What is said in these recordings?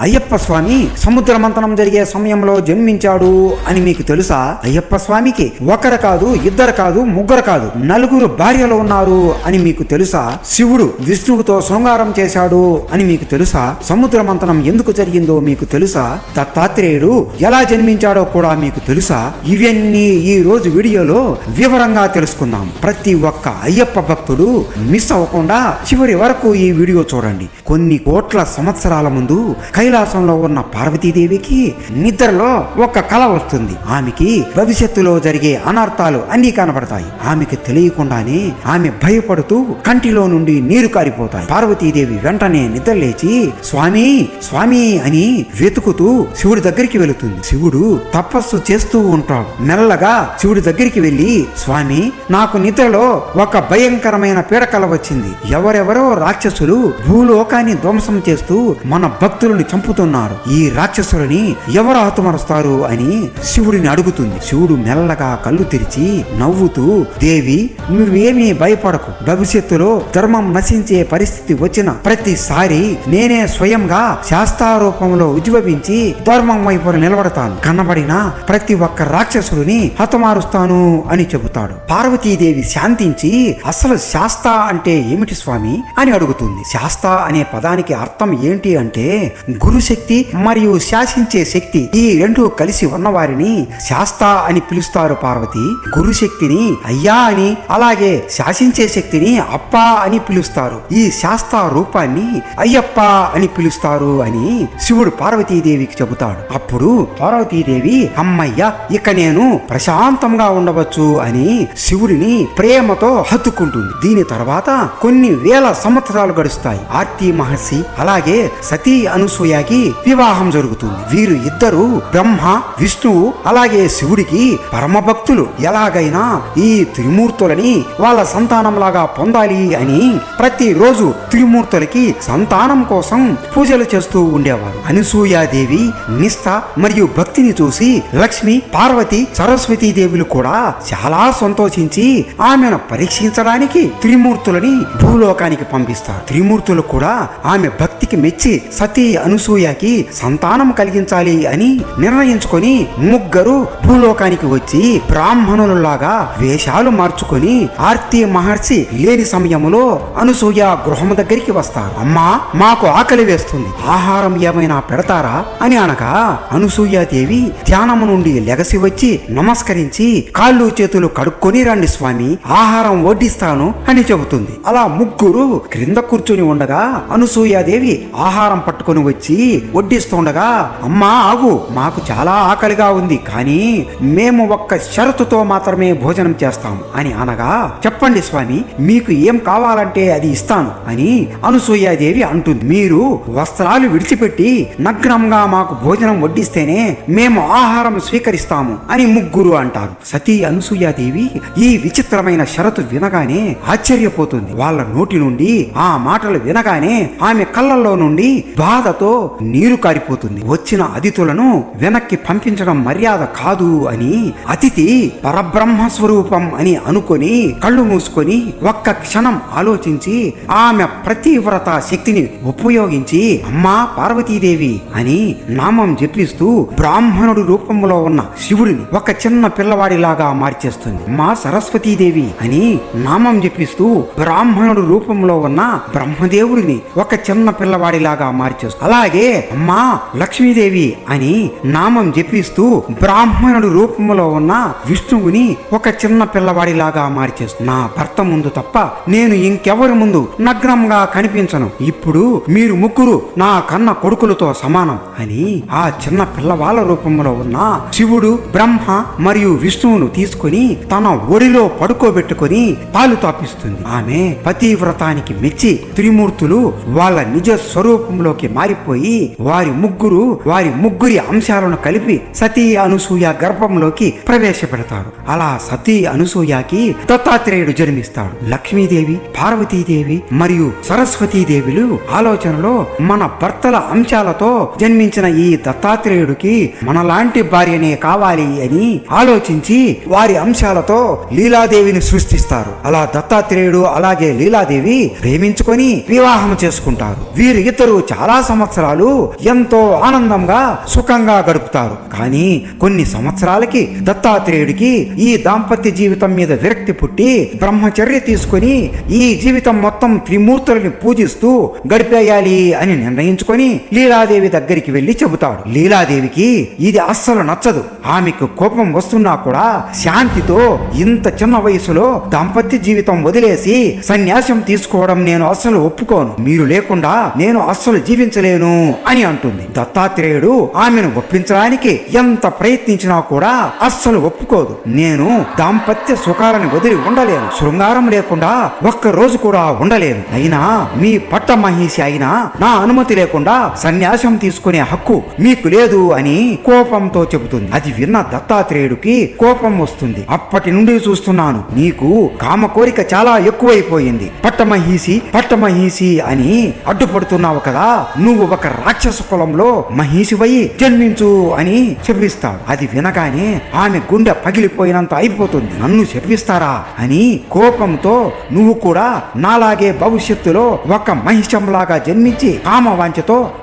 అయ్యప్ప స్వామి సముద్ర మంతనం జరిగే సమయంలో జన్మించాడు అని మీకు తెలుసా? అయ్యప్ప స్వామికి ఒకరు కాదు ఇద్దరు కాదు ముగ్గురు కాదు నలుగురు భార్యలు ఉన్నారు అని మీకు తెలుసా? శివుడు విష్ణువుతో శృంగారం చేశాడు అని మీకు తెలుసా? సముద్ర మంతనం ఎందుకు జరిగిందో మీకు తెలుసా? దత్తాత్రేయుడు ఎలా జన్మించాడో కూడా మీకు తెలుసా? ఇవన్నీ ఈ రోజు వీడియోలో వివరంగా తెలుసుకుందాం. ప్రతి ఒక్క అయ్యప్ప భక్తుడు మిస్ అవ్వకుండా చివరి వరకు ఈ వీడియో చూడండి. కొన్ని కోట్ల సంవత్సరాల ముందు కైలాసంలో ఉన్న పార్వతీదేవికి నిద్రలో ఒక కళ వస్తుంది. ఆమెకి భవిష్యత్తులో జరిగే అనర్థాలు అన్నీ కనబడతాయి. ఆమెకి తెలియకుండానే ఆమె భయపడుతూ కంటిలో నుండి నీరు కారిపోతాయి. పార్వతీదేవి వెంటనే నిద్రలేచి స్వామి స్వామి అని వెతుకుతూ శివుడి దగ్గరికి వెళుతుంది. శివుడు తపస్సు చేస్తూ ఉంటాడు. మెల్లగా శివుడి దగ్గరికి వెళ్ళి స్వామి నాకు నిద్రలో ఒక భయంకరమైన పీడకల వచ్చింది. ఎవరెవరో రాక్షసులు భూలోకాన్ని ధ్వంసం చేస్తూ మన భక్తులను చంపుతున్నారు. ఈ రాక్షసులని ఎవరు హతమరుస్తారు అని శివుడిని అడుగుతుంది. శివుడు మెల్లగా కళ్ళు తెరిచి నవ్వుతూ దేవి నువ్వేమీ భయపడకు. భవిష్యత్తులో ధర్మం నశించే పరిస్థితి వచ్చిన ప్రతిసారి నేనే స్వయంగా శాస్త్రారూపంలో ఉజ్వవించి ధర్మం వైపు నిలబడతాను. కనబడిన ప్రతి ఒక్క రాక్షసుడిని హతమారుస్తాను అని చెబుతాడు. పార్వతీదేవి శాంతించి అసలు శాస్త అంటే ఏమిటి స్వామి? అని అడుగుతుంది. శాస్త అనే పదానికి అర్థం ఏంటి అంటే గురుశక్తి మరియు శాసించే శక్తి ఈ రెండు కలిసి ఉన్నవారిని శాస్త అని పిలుస్తారు పార్వతి. గురుశక్తిని అయ్యా అని అలాగే శాసించే శక్తిని అప్ప అని పిలుస్తారు. ఈ శాస్త రూపాన్ని అయ్యప్ప అని పిలుస్తారు అని శివుడు పార్వతీదేవికి చెబుతాడు. అప్పుడు పార్వతీదేవి అమ్మయ్య ఇక నేను ప్రశాంతంగా ఉండవచ్చు అని శివుడిని ప్రేమతో హత్తుకుంటుంది. దీని తర్వాత కొన్ని వేల సంవత్సరాలు గడుస్తాయి. ఆర్తి మహర్షి అలాగే సతీ అనసూయ అనసూయకి వివాహం జరుగుతుంది. వీరు ఇద్దరు బ్రహ్మ విష్ణువు అలాగే శివుడికి పరమ భక్తులు ఎలాగైనా ఈ త్రిమూర్తులని వాళ్ళ సంతానంలాగా పొందాలి అని ప్రతిరోజు త్రిమూర్తులకి సంతానం కోసం పూజలు చేస్తూ ఉండేవారు. అనసూయాదేవి నిష్ఠ మరియు భక్తిని చూసి లక్ష్మి పార్వతి సరస్వతీ దేవులు కూడా చాలా సంతోషించి ఆమెను పరీక్షించడానికి త్రిమూర్తులని భూలోకానికి పంపిస్తారు. త్రిమూర్తులు కూడా ఆమె భక్తికి మెచ్చి సతీ అనుసూ అనసూయకి సంతానం కలిగించాలి అని నిర్ణయించుకొని ముగ్గురు భూలోకానికి వచ్చి బ్రాహ్మణులలాగా వేషాలు మార్చుకొని ఆర్తి మహర్షి లేని సమయంలో అనసూయ గృహం దగ్గరికి వస్తారు. అమ్మా మాకు ఆకలి వేస్తుంది. ఆహారం ఏమైనా పెడతారా? అని అనగా అనసూయాదేవి ధ్యానము నుండి లెగసి వచ్చి నమస్కరించి కాళ్ళు చేతులు కడుక్కొని రండి స్వామి ఆహారం వడ్డిస్తాను అని చెబుతుంది. అలా ముగ్గురు క్రింద కూర్చుని ఉండగా అనసూయాదేవి ఆహారం పట్టుకొని వచ్చి వడ్డిస్తుండగా అమ్మా ఆగు మాకు చాలా ఆకలిగా ఉంది కానీ మేము ఒక్క షరతుతో మాత్రమే భోజనం చేస్తాం అని అనగా చెప్పండి స్వామి మీకు ఏం కావాలంటే అది ఇస్తాను అని అనసూయాదేవి అంటుంది. మీరు వస్త్రాలు విడిచిపెట్టి నగ్నంగా మాకు భోజనం వడ్డిస్తేనే మేము ఆహారం స్వీకరిస్తాము అని ముగ్గురు అంటారు. సతీ అనసూయాదేవి ఈ విచిత్రమైన షరతు వినగానే ఆశ్చర్యపోతుంది. వాళ్ళ నోటి నుండి ఆ మాటలు వినగానే ఆమె కళ్ళల్లో నుండి బాధతో నీరు కారిపోతుంది. వచ్చిన అతిథులను వెనక్కి పంపించడం మర్యాద కాదు అని అతిథి పరబ్రహ్మ స్వరూపం అని అనుకొని కళ్ళు మూసుకొని ఒక్క క్షణం ఆలోచించి ఆమె ప్రతివ్రత శక్తిని ఉపయోగించి అమ్మా పార్వతీదేవి అని నామం జపిస్తూ బ్రాహ్మణుడు రూపంలో ఉన్న శివుడిని ఒక చిన్న పిల్లవాడిలాగా మార్చేస్తుంది. మా సరస్వతీదేవి అని నామం జపిస్తూ బ్రాహ్మణుడు రూపంలో ఉన్న బ్రహ్మదేవుడిని ఒక చిన్న పిల్లవాడిలాగా మార్చేస్తుంది. అలా అలాగే అమ్మా లక్ష్మీదేవి అని నామం జపిస్తూ బ్రాహ్మణుడు రూపంలో ఉన్న విష్ణువుని ఒక చిన్న పిల్లవాడిలాగా మార్చేస్తు నా భర్త ముందు తప్ప నేను ఇంకెవరి ముందు నగ్నంగా కనిపించను. ఇప్పుడు మీరు ముగ్గురు నా కన్న కొడుకులతో సమానం అని ఆ చిన్న పిల్లవాళ్ళ రూపంలో ఉన్న శివుడు బ్రహ్మ మరియు విష్ణువును తీసుకొని తన ఒడిలో పడుకోబెట్టుకొని పాలు తాపిస్తుంది. ఆమె పతివ్రతానికి మెచ్చి త్రిమూర్తులు వాళ్ళ నిజ స్వరూపంలోకి మారిపోయి వారి ముగ్గురు వారి ముగ్గురి అంశాలను కలిపి సతీ అనసూయ గర్భంలోకి ప్రవేశపెడతారు. అలా సతీ అనసూయకి దత్తాత్రేయుడు జన్మిస్తాడు. లక్ష్మీదేవి పార్వతీదేవి మరియు సరస్వతీదేవులు ఆలోచనలో మన భర్తల అంశాలతో జన్మించిన ఈ దత్తాత్రేయుడికి మనలాంటి భార్యనే కావాలి అని ఆలోచించి వారి అంశాలతో లీలాదేవిని సృష్టిస్తారు. అలా దత్తాత్రేయుడు అలాగే లీలాదేవి ప్రేమించుకొని వివాహం చేసుకుంటారు. వీరు ఇద్దరు చాలా సంవత్సరాలు సంవత్సరాలు ఎంతో ఆనందంగా సుఖంగా గడుపుతారు. కానీ కొన్ని సంవత్సరాలకి దత్తాత్రేయుడికి ఈ దాంపత్య జీవితం మీద విరక్తి పుట్టి బ్రహ్మచర్య తీసుకొని ఈ జీవితం మొత్తం త్రిమూర్తులని పూజిస్తూ గడిపేయాలి అని నిర్ణయించుకొని లీలాదేవి దగ్గరికి వెళ్ళి చెబుతాడు. లీలాదేవికి ఇది అస్సలు నచ్చదు. ఆమెకు కోపం వస్తున్నా కూడా శాంతితో ఇంత చిన్న వయసులో దాంపత్య జీవితం వదిలేసి సన్యాసం తీసుకోవడం నేను అస్సలు ఒప్పుకోను. మీరు లేకుండా నేను అస్సలు జీవించలేను. అని అంటుంది. దత్తాత్రేయుడు ఆమెను ఒప్పించడానికి ఎంత ప్రయత్నించినా కూడా అస్సలు ఒప్పుకోదు. నేను దాంపత్య సుఖాలను వదిలి ఉండలేను. శృంగారం లేకుండా ఒక్క రోజు కూడా ఉండలేను. అయినా మీ పట్ట మహిషి అయినా నా అనుమతి లేకుండా సన్యాసం తీసుకునే హక్కు మీకు లేదు అని కోపంతో చెబుతుంది. అది విన్న దత్తాత్రేయుడికి కోపం వస్తుంది. అప్పటి నుండి చూస్తున్నాను. నీకు కామ కోరిక చాలా ఎక్కువైపోయింది. పట్టమహీసి పట్టమహీసి అని అడ్డుపడుతున్నావు కదా. నువ్వు ఒక రాక్షస కులంలో మహీషివై జన్మించు అని చెప్పిస్తాడు. అది వినగానే ఆమె గుండె పగిలిపోయినంత అయిపోతుంది. నన్ను చెప్పిస్తారా అని కోపంతో నువ్వు కూడా నాలాగే భవిష్యత్తులో ఒక మహిషంలాగా జన్మించి కామ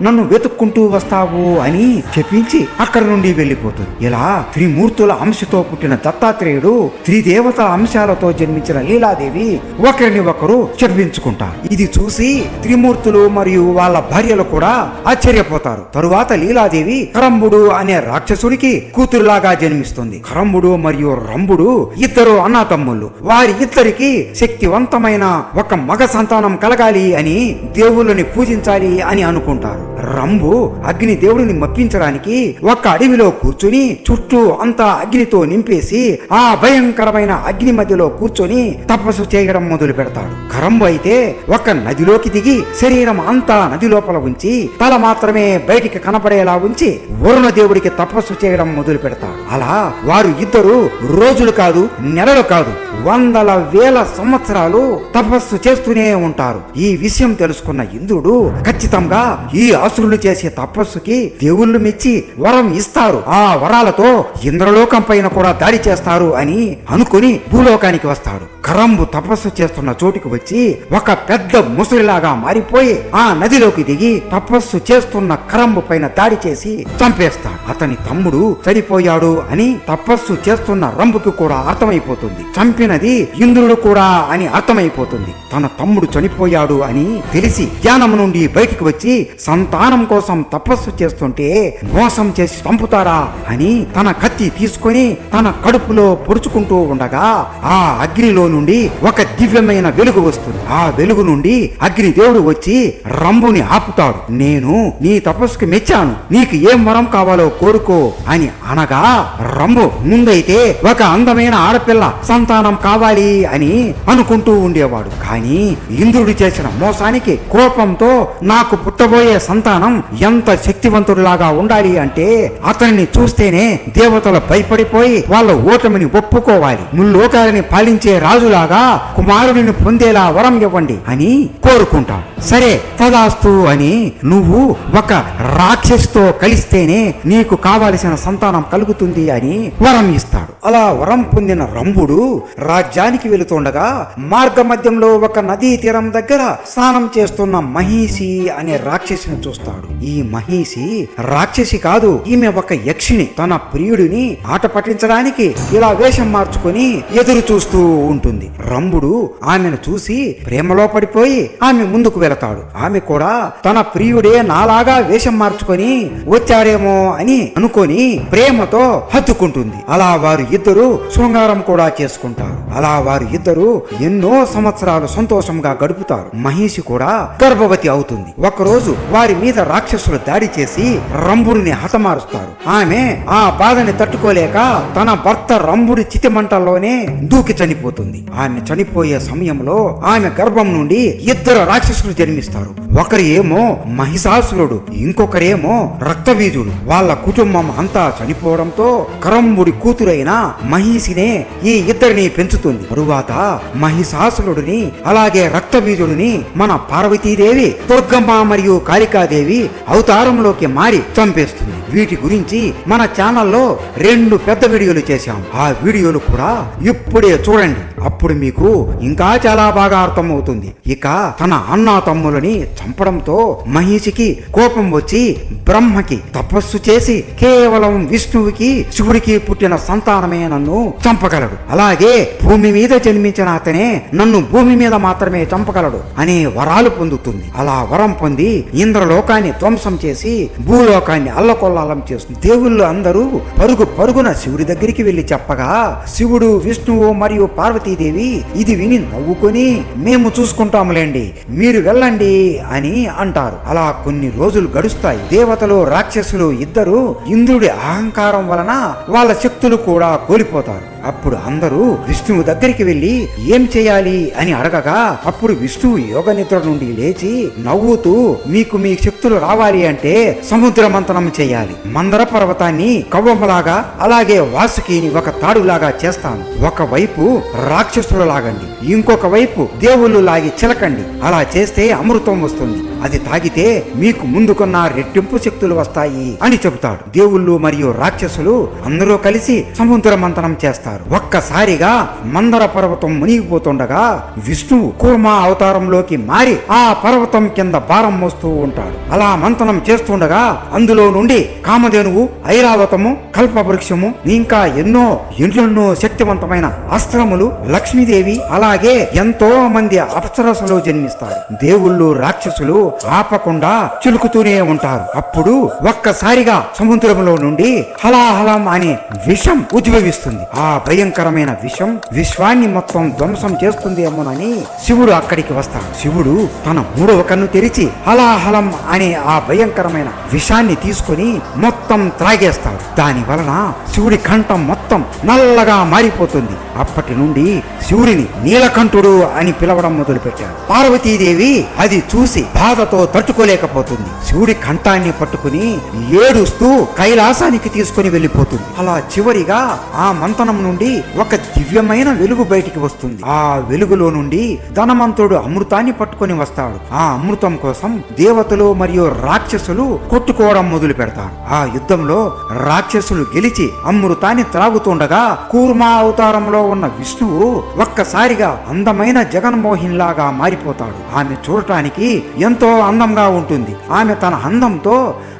నన్ను వెతుక్కుంటూ వస్తావు అని చెప్పించి అక్కడి నుండి వెళ్ళిపోతుంది. ఇలా త్రిమూర్తుల అంశతో పుట్టిన దత్తాత్రేయుడు త్రిదేవతల అంశాలతో జన్మించిన లీలాదేవి ఒకరిని ఒకరు చెప్పించుకుంటారు ఇది చూసి త్రిమూర్తులు మరియు వాళ్ళ భార్యలు కూడా ఆశ్చర్యపోతారు. తరువాత లీలాదేవి కరంబుడు అనే రాక్షసుడికి కూతురులాగా జన్మిస్తుంది. కరంబుడు మరియు రంబుడు ఇద్దరు అన్నాతమ్ముళ్ళు. వారి ఇద్దరికి శక్తివంతమైన ఒక మగ సంతానం కలగాలి అని దేవుళ్ళని పూజించాలి అని అనుకుంటారు. రంబు అగ్ని దేవుడిని మప్పించడానికి ఒక అడవిలో కూర్చుని చుట్టూ అంతా అగ్నితో నింపేసి ఆ భయంకరమైన అగ్ని మధ్యలో కూర్చొని తపస్సు చేయడం మొదలు పెడతాడు కరంబు అయితే ఒక నదిలోకి దిగి శరీరం అంతా నది లోపల ఉంచి తల మాత్రమే బయటికి కనపడేలా ఉంచి వరుణ దేవుడికి తపస్సు చేయడం మొదలు పెడతారు అలా వారు ఇద్దరు రోజులు కాదు నెలలు కాదు వందల వేల సంవత్సరాలు తపస్సు చేస్తూనే ఉంటారు. ఈ విషయం తెలుసుకున్న ఇంద్రుడు ఖచ్చితంగా ఈ అసురులు చేసే తపస్సుకి దేవుళ్ళు మెచ్చి వరం ఇస్తారు. ఆ వరాలతో ఇంద్రలోకం పైన కూడా దాడి చేస్తారు అని అనుకుని భూలోకానికి వస్తాడు కరంబు తపస్సు చేస్తున్న చోటుకు వచ్చి ఒక పెద్ద ముసలిలాగా మారిపోయి ఆ నదిలోకి దిగి తపస్సు చేస్తున్న కరంబు పైన దాడి చేసి చంపేస్తాడు. అతని తమ్ముడు చనిపోయాడు అని తపస్సు చేస్తున్న రంబుకి కూడా అర్థమైపోతుంది. చంపినది ఇంద్రుడు కూడా అని అర్థమైపోతుంది. తన తమ్ముడు చనిపోయాడు అని తెలిసి ధ్యానం నుండి బయటికి వచ్చి సంతానం కోసం తపస్సు చేస్తుంటే మోసం చేసి చంపుతారా అని తన కత్తి తీసుకొని తన కడుపులో పొడుచుకుంటూ ఉండగా ఆ అగ్నిలో నుండి ఒక దివ్యమైన వెలుగు వస్తుంది. ఆ వెలుగు నుండి అగ్ని దేవుడు వచ్చి రంబుని ఆపుతాడు. నేను నీ తపస్సుకు మెచ్చాను. నీకు ఏం వరం కావాలో కోరుకో అని అనగా రంబు ముందైతే ఒక అందమైన ఆడపిల్ల సంతానం కావాలి అని అనుకుంటూ ఉండేవాడు. కానీ ఇంద్రుడు చేసిన మోసానికి కోపంతో నాకు పుట్టబోయే సంతానం ఎంత శక్తివంతుడిలాగా ఉండాలి అంటే అతనిని చూస్తేనే దేవతలు భయపడిపోయి వాళ్ళ ఓటమిని ఒప్పుకోవాలి. ముల్లోకాలని పాలించే రాజులాగా కుమారుడిని పొందేలా వరం ఇవ్వండి అని కోరుకుంటాం. సరే తదాస్తు అని నువ్వు ఒక రాక్షసితో కలిస్తేనే నీకు కావలసిన సంతానం కలుగుతుంది అని వరం ఇస్తాడు. అలా వరం పొందిన రంభుడు రాజ్యానికి వెళుతుండగా మార్గ మధ్యంలో ఒక నదీ తీరం దగ్గర స్నానం చేస్తున్న మహిషి అనే రాక్షసిని చూస్తాడు. ఈ మహిషి రాక్షసి కాదు ఈమె ఒక యక్షిని. తన ప్రియుడిని ఆట పట్టించడానికి ఇలా వేషం మార్చుకొని ఎదురు చూస్తూ ఉంటుంది. రంభుడు ఆమెను చూసి ప్రేమలో పడిపోయి ఆమె ముందుకు వెళతాడు. ఆమె కూడా తన ప్రియుడే నాలాగా వేషం మార్చుకొని వచ్చాడేమో అని అనుకొని ప్రేమతో హత్తుకుంటుంది. అలా వారు ఇద్దరు శృంగారం కూడా చేసుకుంటారు. అలా వారు ఇద్దరు ఎన్నో సంవత్సరాలు సంతోషంగా గడుపుతారు. మహిషి కూడా గర్భవతి అవుతుంది. ఒకరోజు వారి మీద రాక్షసులు దాడి చేసి రంభుడిని హతమారుస్తారు. ఆమె ఆ బాధని తట్టుకోలేక తన భర్త రంభుడి చితిమంటల్లోనే దూకి చనిపోతుంది. ఆమె చనిపోయే సమయంలో ఆమె గర్భం నుండి ఇద్దరు రాక్షసులు జన్మిస్తారు. ఒకరు ఏమో మహిషాసురుడు ఇంకొకరేమో రక్తవీధుడు వాళ్ళ కుటుంబం అంతా చనిపోవడంతో కరంబుడి కూతురైన మహిషినే ఈ ఇద్దరిని పెంచుతుంది. తరువాత మహిషాసురుడిని అలాగే రక్తబీజుడిని మన పార్వతీదేవి దుర్గమ్మ మరియు కాళికాదేవి అవతారంలోకి మారి చంపేస్తుంది. వీటి గురించి మన ఛానల్లో రెండు పెద్ద వీడియోలు చేశాం. ఆ వీడియోలు కూడా ఇప్పుడే చూడండి. అప్పుడు మీకు ఇంకా చాలా బాగా అర్థమవుతుంది. ఇక తన అన్నా తమ్ములని చంపడంతో మహిషికి కోపం వచ్చి బ్రహ్మకి తపస్సు చేసి కేవలం విష్ణువుకి శివుడికి పుట్టిన సంతానమే నన్ను చంపగలడు. అలాగే భూమి మీద జన్మించిన అతనే నన్ను భూమి మీద మాత్రమే చంపగలడు అనే వరాలు పొందుతుంది. అలా వరం పొంది ఇంద్రలోకాన్ని ధ్వంసం చేసి భూలోకాన్ని అల్లకొల్లాలం చేస్తుంది. దేవుళ్ళు అందరూ పరుగు పరుగున శివుడి దగ్గరికి వెళ్ళి చెప్పగా శివుడు విష్ణువు మరియు పార్వతి పార్వతీదేవి ఇది విని నవ్వుకొని మేము చూసుకుంటాములేండి మీరు వెళ్ళండి అని అంటారు. అలా కొన్ని రోజులు గడుస్తాయి. దేవతలు రాక్షసులు ఇద్దరు ఇంద్రుడి అహంకారం వలన వాళ్ళ శక్తులు కూడా కోల్పోతారు. అప్పుడు అందరూ విష్ణువు దగ్గరికి వెళ్ళి ఏం చేయాలి? అని అడగగా అప్పుడు విష్ణువు యోగ నిద్ర నుండి లేచి నవ్వుతూ మీకు మీ శక్తులు రావాలి అంటే సముద్ర మంతనం చేయాలి. మందర పర్వతాన్ని కవ్వంలాగా అలాగే వాసుకిని ఒక తాడులాగా చేస్తాను. ఒకవైపు రాక్షసులు లాగండి ఇంకొక వైపు దేవుళ్ళు లాగి చిలకండి. అలా చేస్తే అమృతం వస్తుంది. అది తాగితే మీకు ముందుకున్న రెట్టింపు శక్తులు వస్తాయి అని చెబుతాడు. దేవుళ్ళు మరియు రాక్షసులు అందరూ కలిసి సముద్ర మంతనం చేస్తారు. ఒక్కసారిగా మందర పర్వతం మునిగిపోతుండగా విష్ణువు కూర్మా అవతారంలోకి మారి ఆ పర్వతం కింద భారం మోస్తూ ఉంటాడు. అలా మంతనం చేస్తుండగా అందులో నుండి కామధేనువు ఐరావతము కల్పవృక్షము ఇంకా ఎన్నో ఎన్నెన్నో శక్తివంతమైన అస్త్రములు లక్ష్మీదేవి అలాగే ఎంతో మంది అప్సరసులు జన్మిస్తారు. దేవుళ్ళు రాక్షసులు ఆపకుండా చిలుకుతూనే ఉంటారు. అప్పుడు ఒక్కసారిగా సముద్రంలో నుండి హలాహలం అనే విషం ఉద్భవిస్తుంది. ఆ భయంకరమైన విషం విశ్వాన్ని మొత్తం ధ్వంసం చేస్తుందేమోనని శివుడు అక్కడికి వస్తాడు. శివుడు తన మూడవ కన్ను తెరిచి హలాహలం అనే ఆ భయంకరమైన విషాన్ని తీసుకొని మొత్తం త్రాగేస్తాడు. దాని వలన శివుడి కంఠం మొత్తం నల్లగా మారిపోతుంది. అప్పటి నుండి శివుడిని నీలకంఠుడు అని పిలవడం మొదలుపెట్టాడు. పార్వతీదేవి అది చూసి బాధతో తట్టుకోలేకపోతుంది. శివుడి కంఠాన్ని పట్టుకుని ఏడుస్తూ కైలాసానికి తీసుకుని వెళ్ళిపోతుంది. అలా చివరిగా ఆ మంతనం నుండి ఒక దివ్యమైన వెలుగు బయటికి వస్తుంది. ఆ వెలుగులో నుండి ధనవంతుడు అమృతాన్ని పట్టుకొని వస్తాడు. ఆ అమృతం కోసం దేవతలు మరియు రాక్షసులు కొట్టుకోవడం మొదలు పెడతారు. ఆ యుద్ధంలో రాక్షసులు గెలిచి అమృతాన్ని త్రాగుతుండగా కూర్మా అవతారంలో ఉన్న విష్ణువు ఒక్కసారిగా అందమైన జగన్మోహిన్ లాగా మారిపోతాడు. ఆమె చూడటానికి ఎంతో ఎంతో అందంగా ఉంటుంది. ఆమె తన అందంతో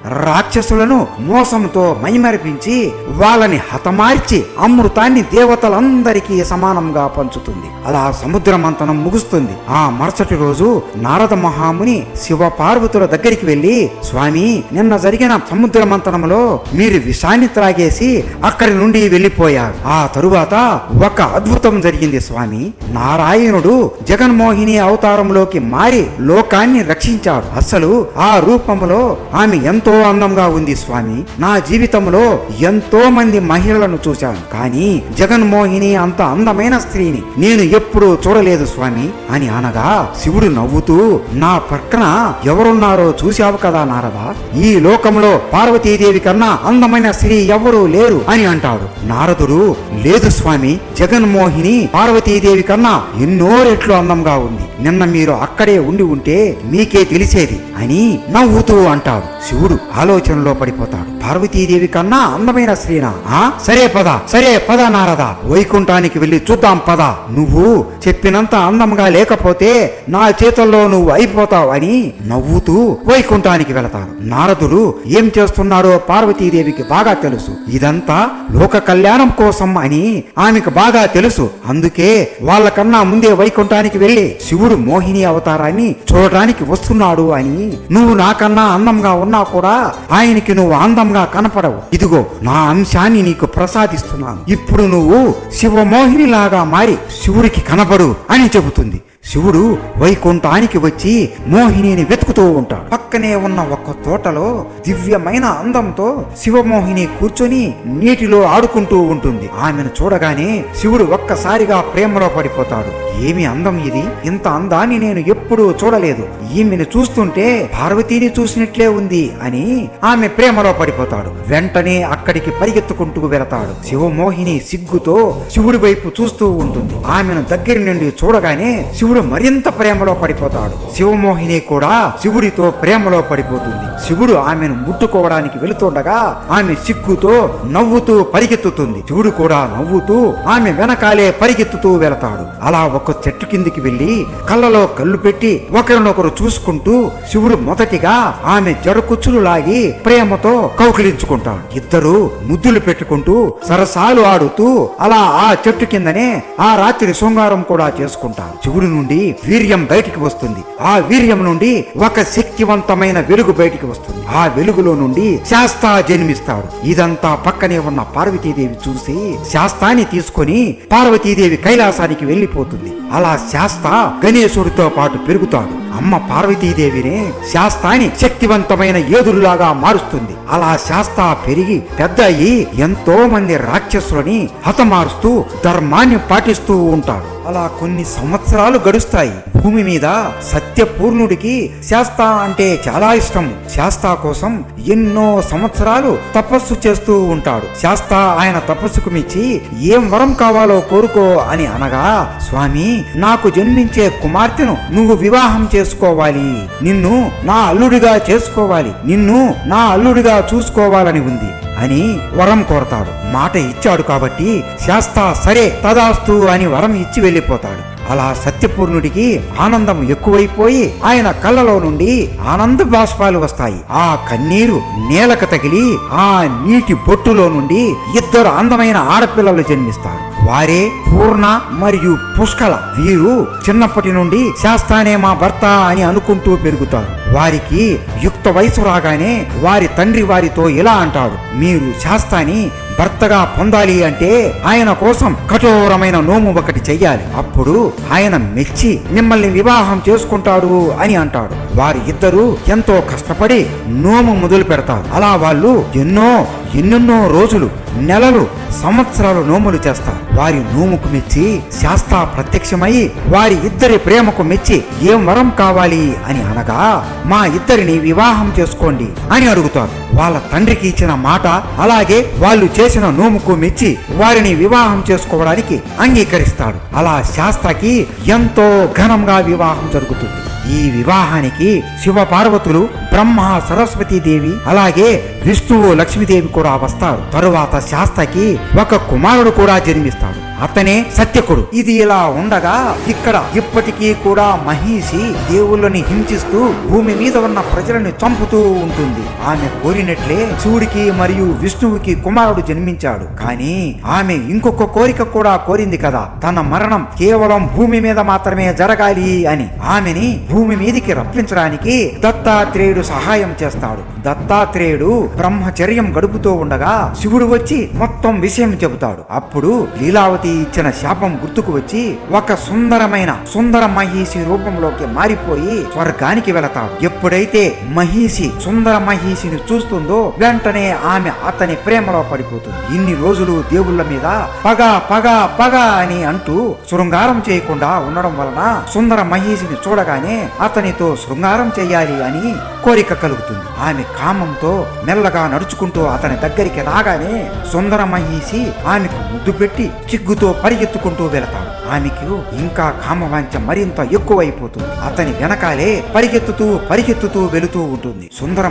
రాక్షసులను మోసంతో మైమరిపించి వాళ్ళని హతమార్చి అమృతాన్ని దేవతలందరికీ సమానంగా పంచుతుంది. అలా సముద్ర మంతనం ముగుస్తుంది. ఆ మరుసటి రోజు నారద మహాముని శివ పార్వతుల దగ్గరికి వెళ్ళి స్వామి నిన్న జరిగిన సముద్ర మంతనంలో మీరు విషాన్ని త్రాగేసి అక్కడి నుండి వెళ్ళిపోయారు. ఆ తరువాత ఒక అద్భుతం జరిగింది స్వామి. నారాయణుడు జగన్మోహిని అవతారంలోకి మారి లోకాన్ని రక్షించాడు. అసలు ఆ రూపంలో ఆమె ఎంతో అందంగా ఉంది స్వామి. నా జీవితంలో ఎంతో మంది మహిళలను చూశాను. కానీ జగన్మోహిని అంత అందమైన స్త్రీని నేను ఎప్పుడూ చూడలేదు స్వామి. అని అనగా శివుడు నవ్వుతూ నా పక్కన ఎవరున్నారో చూశావు కదా నారదా? ఈ లోకంలో పార్వతీదేవి కన్నా అందమైన స్త్రీ ఎవరూ లేరు అని అంటాడు. నారదుడు లేదు స్వామి జగన్మోహిని పార్వతీదేవి కన్నా ఎన్నో రెట్లు అందంగా ఉంది. నిన్న మీరు అక్కడే ఉండి ఉంటే మీకే తెలిసేది అని నవ్వుతూ అంటాడు శివుడు. ఆలోచనలో పడిపోతాడు. పార్వతీదేవి కన్నా అందమైన స్త్రీనా? ఆ? సరే పద. సరే పద నారద. వైకుంఠానికి వెళ్ళి చూద్దాం పద. నువ్వు చెప్పినంత అందంగా లేకపోతే నా చేతుల్లో నువ్వు అయిపోతావు అని నవ్వుతూ వైకుంఠానికి వెళతాడు నారదుడు ఏం చేస్తున్నాడో పార్వతీదేవికి బాగా తెలుసు. ఇదంతా లోక కళ్యాణం కోసం అని ఆమెకు బాగా తెలుసు. అందుకే వాళ్ళకన్నా ముందే వైకుంఠానికి వెళ్ళి శివుడు మోహిని అవతారాన్ని చూడటానికి వస్తున్నాడు అని నువ్వు నాకన్నా అందంగా ఉన్నా కూడా ఆయనకి నువ్వు అందంగా కనపడవు. ఇదిగో నా అంశాన్ని నీకు ప్రసాదిస్తున్నాను. ఇప్పుడు నువ్వు శివమోహిని లాగా మారి శివుడికి కనపడు అని చెబుతుంది. శివుడు వైకుంఠానికి వచ్చి మోహినిని వెతుకుతూ ఉంటాడు. పక్కనే ఉన్న ఒక తోటలో దివ్యమైన అందంతో శివమోహిని కూర్చొని నీటిలో ఆడుకుంటూ ఉంటుంది. ఆమెను చూడగానే శివుడు ఒక్కసారిగా ప్రేమలో పడిపోతాడు. ఏమి అందం ఇది? ఇంత అందాన్ని నేను ఎప్పుడూ చూడలేదు. ఈమెను చూస్తుంటే పార్వతీని చూసినట్లే ఉంది అని ఆమె ప్రేమలో పడిపోతాడు. వెంటనే అక్కడికి పరిగెత్తుకుంటూ వెళతాడు. శివమోహిని సిగ్గుతో శివుడి వైపు చూస్తూ ఉంటుంది. ఆమెను దగ్గర నుండి చూడగానే శివుడు శివుడు మరింత ప్రేమలో పడిపోతాడు. శివమోహిని కూడా శివుడితో ప్రేమలో పడిపోతుంది. శివుడు ఆమెను ముట్టుకోవడానికి వెళుతుండగా ఆమె సిగ్గుతో నవ్వుతూ పరిగెత్తుతుంది. శివుడు కూడా నవ్వుతూ ఆమె వెనకాలే పరిగెత్తుతూ వెళతాడు. అలా ఒక చెట్టు కిందికి వెళ్ళి కళ్ళలో కళ్ళు పెట్టి ఒకరినొకరు చూసుకుంటూ శివుడు మొదటిగా ఆమె జడకుచ్చులు లాగి ప్రేమతో కౌకిలించుకుంటాడు ఇద్దరు ముద్దులు పెట్టుకుంటూ సరసాలు ఆడుతూ అలా ఆ చెట్టు కిందనే ఆ రాత్రి శృంగారం కూడా చేసుకుంటారు. శివుడు నుండి వీర్యం బయటికి వస్తుంది. ఆ వీర్యం నుండి ఒక శక్తివంతమైన వెలుగు బయటికి వస్తుంది. ఆ వెలుగులో నుండి శాస్తా జన్మిస్తాడు. ఇదంతా పక్కనే ఉన్న పార్వతీదేవి చూసి శాస్తాని తీసుకొని పార్వతీదేవి కైలాసానికి వెళ్ళిపోతుంది. అలా శాస్త గణేశుడితో పాటు పెరుగుతాడు. అమ్మ పార్వతీదేవినే శాస్తాని శక్తివంతమైన ఏదురులాగా మారుస్తుంది. అలా శాస్త పెరిగి పెద్ద అయి ఎంతో మంది రాక్షసులని హతమారుస్తూ ధర్మాన్ని పాటిస్తూ ఉంటాడు. అలా కొన్ని సంవత్సరాలు గడుస్తాయి. భూమి మీద సత్యపూర్ణుడికి శాస్త అంటే చాలా ఇష్టం. శాస్త కోసం ఎన్నో సంవత్సరాలు తపస్సు చేస్తూ ఉంటాడు. శాస్త ఆయన తపస్సుకు మించి ఏం వరం కావాలో కోరుకో అని అనగా స్వామి నాకు జన్మించే కుమార్తెను నువ్వు వివాహం చేసుకోవాలి. నిన్ను నా అల్లుడిగా చేసుకోవాలి. నిన్ను నా అల్లుడిగా చూసుకోవాలని ఉంది. అని వరం కోరతాడు. మాట ఇచ్చాడు కాబట్టి శాస్తా సరే తదాస్తు అని వరం ఇచ్చి వెళ్ళిపోతాడు. అలా సత్యపూర్ణుడికి ఆనందం ఎక్కువైపోయి ఆయన కళ్ళలో నుండి ఆనంద బాష్పాలు వస్తాయి. ఆ కన్నీరు నేలకు తగిలి ఆ నీటి బొట్టులో నుండి ఇద్దరు అందమైన ఆడపిల్లలు జన్మిస్తారు. వారే పూర్ణ మరియు పుష్కల. వీరు చిన్నప్పటి నుండి శాస్తానే మా భర్త అని అనుకుంటూ పెరుగుతారు. వారికి యుక్త వయసు రాగానే వారి తండ్రి వారితో ఇలా అంటాడు మీరు శాస్తాని భర్తగా పొందాలి అంటే ఆయన కోసం కఠోరమైన నోము ఒకటి చెయ్యాలి. అప్పుడు ఆయన మెచ్చి మిమ్మల్ని వివాహం చేసుకుంటాడు అని అంటాడు. వారి ఇద్దరు ఎంతో కష్టపడి నోము మొదలు పెడతారు. అలా వాళ్ళు ఎన్నో ఎన్నెన్నో రోజులు నెలలు సంవత్సరాలు నోములు చేస్తారు. వారి నోముకు మెచ్చి శాస్త్ర ప్రత్యక్షమై వారి ఇద్దరి ప్రేమకు మెచ్చి ఏం వరం కావాలి అని అనగా మా ఇద్దరిని వివాహం చేసుకోండి అని అడుగుతారు. వాళ్ళ తండ్రికి ఇచ్చిన మాట అలాగే వాళ్ళు చేసిన నోముకు మెచ్చి వారిని వివాహం చేసుకోవడానికి అంగీకరిస్తాడు. అలా శాస్త్రకి ఎంతో ఘనంగా వివాహం జరుగుతుంది. ఈ వివాహానికి శివ పార్వతులు బ్రహ్మ సరస్వతీదేవి అలాగే విష్ణువు లక్ష్మీదేవి కూడా వస్తారు. తరువాత శాస్త్రకి ఒక కుమారుడు కూడా జన్మిస్తాడు. అతనే సత్యకుడు. ఇది ఇలా ఉండగా ఇక్కడ ఇప్పటికీ కూడా మహిషి దేవుళ్ళని హింసిస్తూ భూమి మీద ఉన్న ప్రజలను చంపుతూ ఉంటుంది. ఆమె కోరినట్లే శివుడికి మరియు విష్ణువుకి కుమారుడు జన్మించాడు. కానీ ఆమె ఇంకొక కోరిక కూడా కోరింది కదా. తన మరణం కేవలం భూమి మీద మాత్రమే జరగాలి అని. ఆమెని భూమి మీదికి రప్పించడానికి దత్తాత్రేయుడు సహాయం చేస్తాడు. దత్తాత్రేయుడు బ్రహ్మచర్యం గడుపుతూ ఉండగా శివుడు వచ్చి మొత్తం విషయం చెబుతాడు. అప్పుడు లీలావతి ఇచ్చిన శాపం గుర్తుకు వచ్చి ఒక సుందరమైన సుందర మహిషి రూపంలోకి మారిపోయి స్వర్గానికి వెళతాడు. ఎప్పుడైతే మహిషి సుందర మహిషిని చూస్తుందో వెంటనే ఆమె అతని ప్రేమలో పడిపోతుంది. ఇన్ని రోజులు దేవుళ్ళ మీద పగ పగ పగ అని అంటూ శృంగారం చేయకుండా ఉండడం వలన సుందర మహిషిని చూడగానే అతనితో శృంగారం చేయాలి అని కోరిక కలుగుతుంది. ఆమె కామంతో మెల్లగా నడుచుకుంటూ అతని దగ్గరికి రాగానే సుందర మహిషి ఆమెకు ముద్దు పెట్టి చిగ్గుతో పరిగెత్తుకుంటూ వెళతాడు. ఆమెకు ఇంకా కామవాంఛ మరింత ఎక్కువైపోతుంది. అతని వెనకాలే పరిగెత్తుతూ పరిగెత్తుతూ వెళుతూ ఉంటుంది. సుందర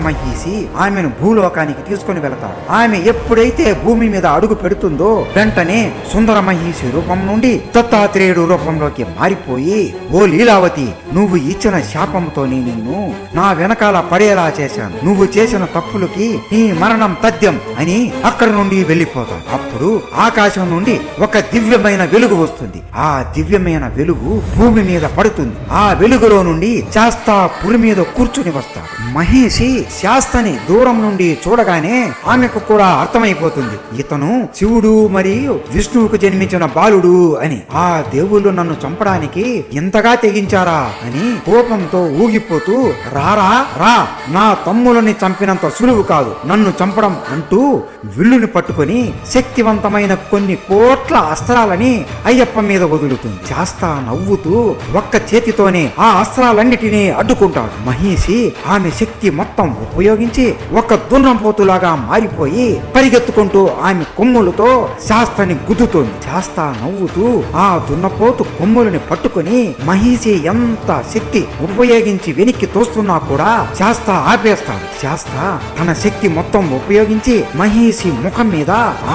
ఆమెను భూలోకానికి తీసుకొని వెళతాడు. ఆమె ఎప్పుడైతే భూమి మీద అడుగు పెడుతుందో వెంటనే సుందరమహీషి రూపం నుండి దత్తాత్రేయుడు రూపంలోకి మారిపోయి ఓ లీలావతి నువ్వు ఇచ్చిన శాపంతోనే నిన్ను నా వెనకాల పడేలా చేశాను. నువ్వు చేసిన తప్పులకి నీ మరణం తథ్యం అని అక్కడి నుండి వెళ్ళిపోతాడు. అప్పుడు ఆకాశం నుండి ఒక దివ్యమైన వెలుగు వస్తుంది. ఆ దివ్యమైన వెలుగు భూమి మీద పడుతుంది. ఆ వెలుగులో నుండి శాస్తా పురి మీద కూర్చుని వస్తాడు. మహేషి శాస్తని దూరం నుండి చూడగానే ఆమెకు కూడా అర్థమైపోతుంది. ఇతను శివుడు మరియు విష్ణువుకు జన్మించిన బాలుడు అని. ఆ దేవుళ్ళు నన్ను చంపడానికి ఇంతగా తెగించారా అని కోపంతో ఊగిపోతూ రారా రా నా తమ్ములని చంపినంత సులువు కాదు. నన్ను చంపడం అంటూ విల్లుని పట్టుకొని శక్తివంతమైన కొన్ని కోట్ల అస్త్రాలని అయ్యప్ప మీద వదులుతుంది. శాస్త నవ్వుతూ ఒక్క చేతితోనే ఆ అస్త్రాలన్నిటినీ అడ్డుకుంటాడు. మహేషి ఆమె శక్తి మొత్తం ఉపయోగించి ఒక దున్నంపోతులాగా మారిపోయి పరిగెత్తుకుంటూ ఆమె కొమ్ములతో శాస్త్రని గుద్దుతోంది. శాస్త నవ్వుతూ ఆ దున్నపోతు కొమ్ములని పట్టుకొని మహిషి ఎంత శక్తి ఉపయోగించి వెనక్కి తోస్తున్నా కూడా శాస్త ఆపేస్తాడు. శాస్త తన శక్తి మొత్తం ఉపయోగించి మహిషి ముఖం మీద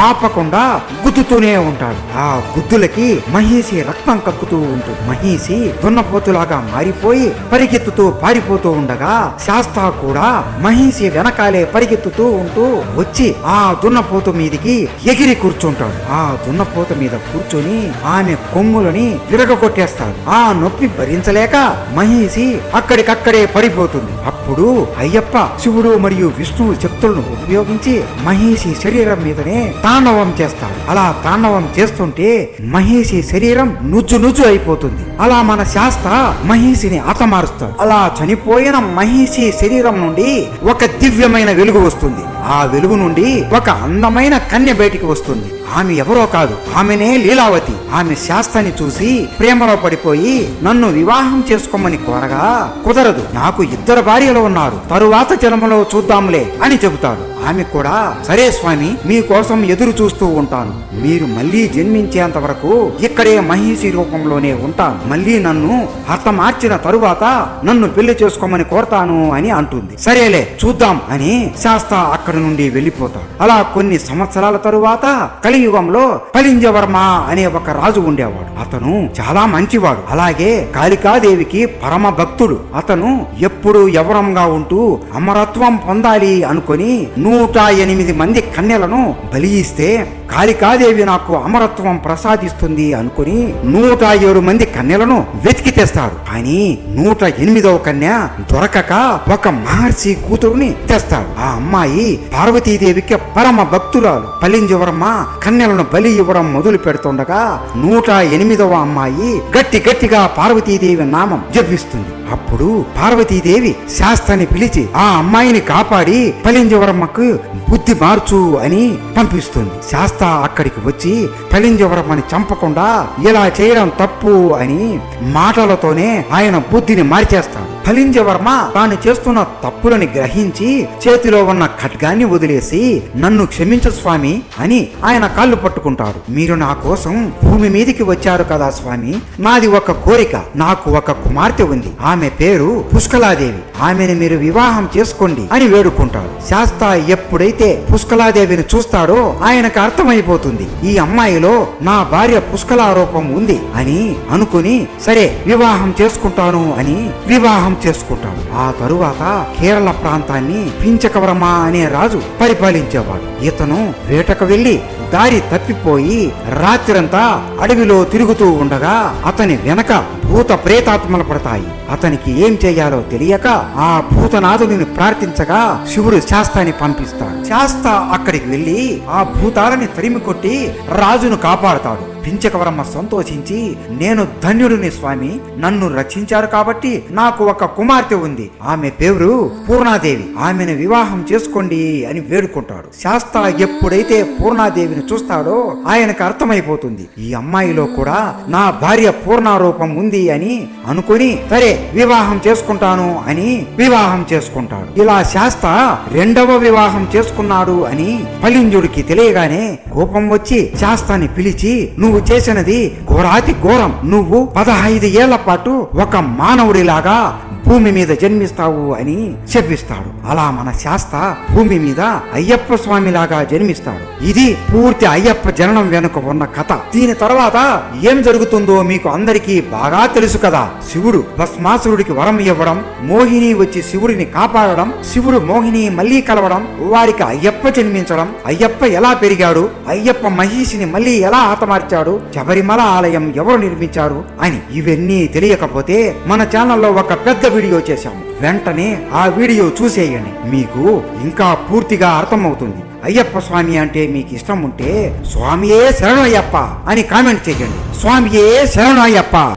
ఆపకుండా గుద్దుతూనే ఉంటాడు. ఆ ఆ గుద్దులకి మహేషి రక్తం కక్కుతూ ఉంటుంది మహేషి దున్నపోతులాగా మారిపోయి పరిగెత్తుతూ పారిపోతూ ఉండగా శాస్త కూడా మహేషి వెనకాలే పరిగెత్తుతూ ఉంటూ వచ్చి ఆ దున్నపోతు మీదికి ఎగిరి కూర్చుంటాడు. ఆ దున్నపోత మీద కూర్చొని ఆమె కొమ్ములని విరగొట్టేస్తాడు ఆ నొప్పి భరించలేక మహేషి అక్కడికక్కడే పడిపోతుంది. అప్పుడు అయ్యప్ప శివుడు మరియు విష్ణువు శక్తులను ఉపయోగించి మహేషి శరీరం మీదనే తాండవం చేస్తాడు. అలా తాండవం చేస్తుంటే మహేషి శరీరం నుజ్జు నుజ్జు అయిపోతుంది. అలా మన శాస్త్ర మహేషిని హతమారుస్తాడు అలా చనిపోయిన మహేషి శరీరం నుండి ఒక దివ్యమైన వెలుగు వస్తుంది. ఆ వెలుగు నుండి ఒక అందమైన కన్య బయటికి వస్తుంది. ఆమె ఎవరో కాదు. ఆమెనే లీలావతి. ఆమె శాస్త్రాన్ని చూసి ప్రేమలో పడిపోయి నన్ను వివాహం చేసుకోమని కోరగా కుదరదు. నాకు ఇద్దరు భార్యలు ఉన్నారు. తరువాత జన్మలో చూద్దాంలే అని చెబుతాడు. ఆమె కూడా సరే స్వామి మీకోసం ఎదురు చూస్తూ ఉంటాను. మీరు మళ్ళీ జన్మించేంత వరకు ఇక్కడే మహిషి రూపంలోనే ఉంటాను. మళ్ళీ నన్ను హతమార్చిన తరువాత నన్ను పెళ్ళి చేసుకోమని కోరతాను అని అంటుంది. సరేలే చూద్దాం అని శాస్త్ర అక్కడి నుండి వెళ్ళిపోతాడు. అలా కొన్ని సంవత్సరాల తరువాత కలియుగంలో కలింజవర్మ అనే ఒక రాజు ఉండేవాడు. అతను చాలా మంచివాడు. అలాగే కాళికాదేవికి పరమ భక్తుడు. అతను ఎప్పుడు యవరంగా ఉంటూ అమరత్వం పొందాలి అనుకొని నూట ఎనిమిది మంది కన్యలను బలి ఇస్తే కాళికాదేవి నాకు అమరత్వం ప్రసాదిస్తుంది అనుకుని నూట ఏడు మంది కన్యలను వెతికి తెస్తాడు. కానీ నూట ఎనిమిదవ కన్య దొరకక ఒక మహర్షి కూతురుని తెస్తాడు. ఆ అమ్మాయి పార్వతీదేవికి పరమ భక్తురాలు. పలింజవరమ్మ కన్యలను బలి ఇవ్వడం మొదలు పెడుతుండగా నూట ఎనిమిదవ అమ్మాయి గట్టి గట్టిగా పార్వతీదేవి నామం జపిస్తుంది. అప్పుడు పార్వతీదేవి శాస్త్రాన్ని పిలిచి ఆ అమ్మాయిని కాపాడి పలింజవరమ్మకు బుద్ధి మార్చు అని పంపిస్తుంది. శాస్త్ర అక్కడికి వచ్చి పలింజవరమ్మని చంపకుండా ఇలా చేయడం తప్పు అని మాటలతోనే ఆయన బుద్ధిని మార్చేస్తాడు. ఫలింజవర్మ తాను చేస్తున్న తప్పులని గ్రహించి చేతిలో ఉన్న ఖడ్గాన్ని వదిలేసి నన్ను క్షమించు స్వామి అని ఆయన కాళ్ళు పట్టుకుంటాడు. మీరు నా కోసం భూమి మీదికి వచ్చారు కదా స్వామి? నాది ఒక కోరిక నాకు ఒక కుమార్తె ఉంది. ఆమె పేరు పుష్కలాదేవి. ఆమెను మీరు వివాహం చేసుకోండి అని వేడుకుంటాడు. శాస్త ఎప్పుడైతే పుష్కలాదేవిని చూస్తాడో ఆయనకు అర్థమైపోతుంది. ఈ అమ్మాయిలో నా భార్య పుష్కలారూపం ఉంది అని అనుకుని సరే వివాహం చేసుకుంటాను అని వివాహం చేసుకుంటాడు. ఆ తరువాత కేరళ ప్రాంతాన్ని పించకవరమ అనే రాజు పరిపాలించేవాడు. ఇతను వేటకు వెళ్ళి దారి తప్పిపోయి రాత్రంతా అడవిలో తిరుగుతూ ఉండగా అతని వెనక భూత ప్రేతాత్మలు పడతాయి. అతనికి ఏం చేయాలో తెలియక ఆ భూతనాథుడిని ప్రార్థించగా శివుడు శాస్తాని పంపిస్తాడు. శాస్త అక్కడికి వెళ్ళి ఆ భూతాలని తరిమి కొట్టి రాజును కాపాడతాడు. పించకవరమ్మ సంతోషించి నేను ధన్యుడిని స్వామి నన్ను రక్షించారు కాబట్టి నాకు ఒక కుమార్తె ఉంది. ఆమె పేరు పూర్ణాదేవి. ఆమెను వివాహం చేసుకోండి అని వేడుకుంటాడు. శాస్త్ర ఎప్పుడైతే పూర్ణాదేవిని చూస్తాడో ఆయనకు అర్థమైపోతుంది. ఈ అమ్మాయిలో కూడా నా భార్య పూర్ణారూపం ఉంది అని అనుకుని సరే వివాహం చేసుకుంటాను అని వివాహం చేసుకుంటాడు. ఇలా శాస్త్ర రెండవ వివాహం చేసుకున్నాడు అని ఫలింజుడికి తెలియగానే కోపం వచ్చి శాస్తాన్ని పిలిచి నువ్వు చేసినది ఘోరాతి ఘోరం. నువ్వు పదహైదు ఏళ్ళ పాటు ఒక మానవుడిలాగా భూమి మీద జన్మిస్తావు అని చెప్పిస్తాడు. అలా మన శాస్త భూమి మీద అయ్యప్ప స్వామి లాగా జన్మిస్తాడు. ఇది పూర్తి అయ్యప్ప జననం వెనుక ఉన్న కథ. దీని తర్వాత ఏం జరుగుతుందో మీకు అందరికీ బాగా తెలుసు కదా. శివుడు భస్మాసురుడికి వరం ఇవ్వడం మోహిని వచ్చి శివుడిని కాపాడడం శివుడు మోహిని మళ్ళీ కలవడం వారికి అయ్యప్ప జన్మించడం అయ్యప్ప ఎలా పెరిగాడు అయ్యప్ప మహిషిని మళ్ళీ ఎలా హతమార్చాడు శబరిమల ఆలయం ఎవరు నిర్మించారు అని ఇవన్నీ తెలియకపోతే మన ఛానల్లో ఒక పెద్ద వీడియో చేశాము. వెంటనే ఆ వీడియో చూసేయండి. మీకు ఇంకా పూర్తిగా అర్థమవుతుంది. అయ్యప్ప స్వామి అంటే మీకు ఇష్టం ఉంటే స్వామియే శరణయ్యప్ప అని కామెంట్ చేయండి. స్వామియే శరణయ్యప్ప.